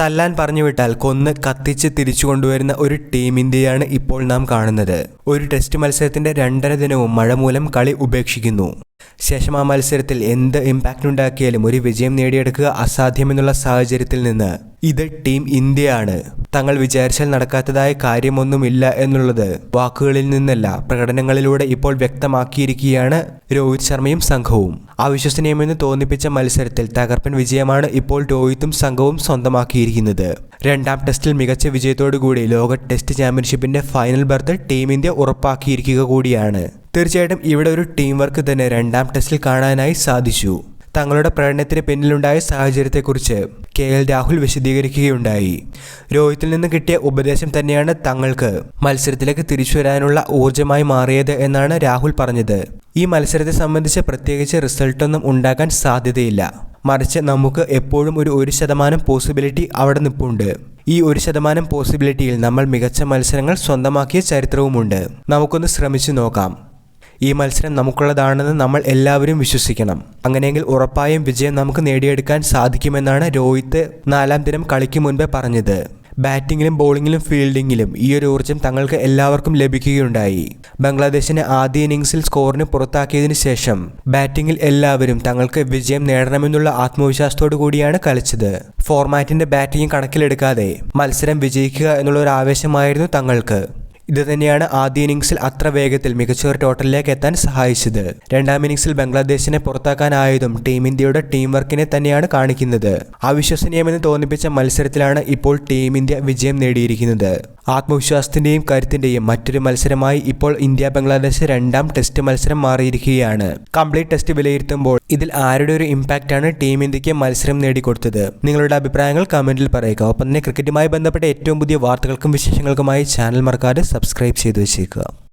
തല്ലാൻ പറഞ്ഞു വിട്ടാൽ കൊന്ന് കത്തിച്ച് തിരിച്ചു കൊണ്ടുവരുന്ന ഒരു ടീം ഇന്ത്യയാണ് ഇപ്പോൾ നാം കാണുന്നത്. ഒരു ടെസ്റ്റ് മത്സരത്തിന്റെ രണ്ടര ദിനവും മഴ മൂലം കളി ഉപേക്ഷിക്കുന്നു. ശേഷം ആ മത്സരത്തിൽ എന്ത് ഇമ്പാക്റ്റ് ഉണ്ടാക്കിയാലും ഒരു വിജയം നേടിയെടുക്കുക അസാധ്യമെന്നുള്ള സാഹചര്യത്തിൽ നിന്ന് ഇത് ടീം ഇന്ത്യയാണ്. തങ്ങൾ വിചാരിച്ചാൽ നടക്കാത്തതായ കാര്യമൊന്നുമില്ല എന്നുള്ളത് വാക്കുകളിൽ നിന്നല്ല പ്രകടനങ്ങളിലൂടെ ഇപ്പോൾ വ്യക്തമാക്കിയിരിക്കുകയാണ് രോഹിത് ശർമ്മയും സംഘവും. അവിശ്വസനീയമെന്ന് തോന്നിപ്പിച്ച മത്സരത്തിൽ തകർപ്പൻ വിജയമാണ് ഇപ്പോൾ രോഹിത്തും സംഘവും സ്വന്തമാക്കിയിരിക്കുന്നത്. രണ്ടാം ടെസ്റ്റിൽ മികച്ച വിജയത്തോടുകൂടി ലോക ടെസ്റ്റ് ചാമ്പ്യൻഷിപ്പിന്റെ ഫൈനൽ ബർത്ത് ടീം ഇന്ത്യ ഉറപ്പാക്കിയിരിക്കുക കൂടിയാണ്. തീർച്ചയായിട്ടും ഇവിടെ ഒരു ടീം വർക്ക് തന്നെ രണ്ടാം ടെസ്റ്റിൽ കാണാനായി സാധിച്ചു. തങ്ങളുടെ പ്രകടനത്തിന് പിന്നിലുണ്ടായ സാഹചര്യത്തെക്കുറിച്ച് കെ എൽ രാഹുൽ വിശദീകരിക്കുകയുണ്ടായി. രോഹിത്തിൽ നിന്ന് കിട്ടിയ ഉപദേശം തന്നെയാണ് തങ്ങൾക്ക്. മത്സരത്തിലേക്ക് തിരിച്ചു വരാനുള്ള ഊർജമായി മാറിയത് എന്നാണ് രാഹുൽ പറഞ്ഞത്. ഈ മത്സരത്തെ സംബന്ധിച്ച് പ്രത്യേകിച്ച് റിസൾട്ടൊന്നും ഉണ്ടാകാൻ സാധ്യതയില്ല. മറിച്ച് നമുക്ക് എപ്പോഴും ഒരു ഒരു ശതമാനം പോസിബിലിറ്റി അവിടെ നിൽപ്പുണ്ട് ഈ ഒരു ശതമാനം പോസിബിലിറ്റിയിൽ നമ്മൾ മികച്ച മത്സരങ്ങൾ സ്വന്തമാക്കിയ ചരിത്രവുമുണ്ട്. നമുക്കൊന്ന് ശ്രമിച്ചു നോക്കാം. ഈ മത്സരം നമുക്കുള്ളതാണെന്ന് നമ്മൾ എല്ലാവരും വിശ്വസിക്കണം. അങ്ങനെയെങ്കിൽ ഉറപ്പായും വിജയം നമുക്ക് നേടിയെടുക്കാൻ സാധിക്കുമെന്നാണ് രോഹിത് നാലാം ദിനം കളിക്ക് മുൻപേ പറഞ്ഞത്. ബാറ്റിങ്ങിലും ബോളിങ്ങിലും ഫീൽഡിങ്ങിലും ഈ ഒരു ഊർജം തങ്ങൾക്ക് എല്ലാവർക്കും ലഭിക്കുകയുണ്ടായി. ബംഗ്ലാദേശിനെ ആദ്യ ഇന്നിംഗ്സിൽ സ്കോറിന് പുറത്താക്കിയതിനു ശേഷം ബാറ്റിങ്ങിൽ എല്ലാവരും തങ്ങൾക്ക് വിജയം നേടണമെന്നുള്ള ആത്മവിശ്വാസത്തോടു കൂടിയാണ് കളിച്ചത്. ഫോർമാറ്റിന്റെ ബാറ്റിംഗ് കണക്കിലെടുക്കാതെ മത്സരം വിജയിക്കുക എന്നുള്ള ഒരു ആവേശമായിരുന്നു തങ്ങൾക്ക്. ഇത് തന്നെയാണ് ആദ്യ ഇന്നിംഗ്സിൽ അത്ര വേഗത്തിൽ മികച്ചൊരു ടോട്ടലിലേക്ക് എത്താൻ സഹായിച്ചത്. രണ്ടാം ഇന്നിംഗ്സിൽ ബംഗ്ലാദേശിനെ പുറത്താക്കാനായതും ടീം ഇന്ത്യയുടെ ടീം വർക്കിനെ തന്നെയാണ് കാണിക്കുന്നത്. അവിശ്വസനീയമെന്ന് തോന്നിപ്പിച്ച മത്സരത്തിലാണ് ഇപ്പോൾ ടീം ഇന്ത്യ വിജയം നേടിയിരിക്കുന്നത്. ആത്മവിശ്വാസത്തിന്റെയും കരുത്തിന്റെയും മറ്റൊരു മത്സരമായി ഇപ്പോൾ ഇന്ത്യ ബംഗ്ലാദേശ് രണ്ടാം ടെസ്റ്റ് മത്സരം മാറിയിരിക്കുകയാണ്. കംപ്ലീറ്റ് ടെസ്റ്റ് വിലയിരുത്തുമ്പോൾ ഇതിൽ ആരുടെ ഒരു ഇമ്പാക്റ്റാണ് ടീം ഇന്ത്യയ്ക്ക് മത്സരം നേടിക്കൊടുത്തത്? നിങ്ങളുടെ അഭിപ്രായങ്ങൾ കമന്റിൽ പറയുക. ഒപ്പം തന്നെ ക്രിക്കറ്റുമായി ബന്ധപ്പെട്ട ഏറ്റവും പുതിയ വാർത്തകൾക്കും വിശേഷങ്ങൾക്കുമായി ചാനൽ മറക്കാതെ സബ്സ്ക്രൈബ് ചെയ്തു വെച്ചേക്കുക.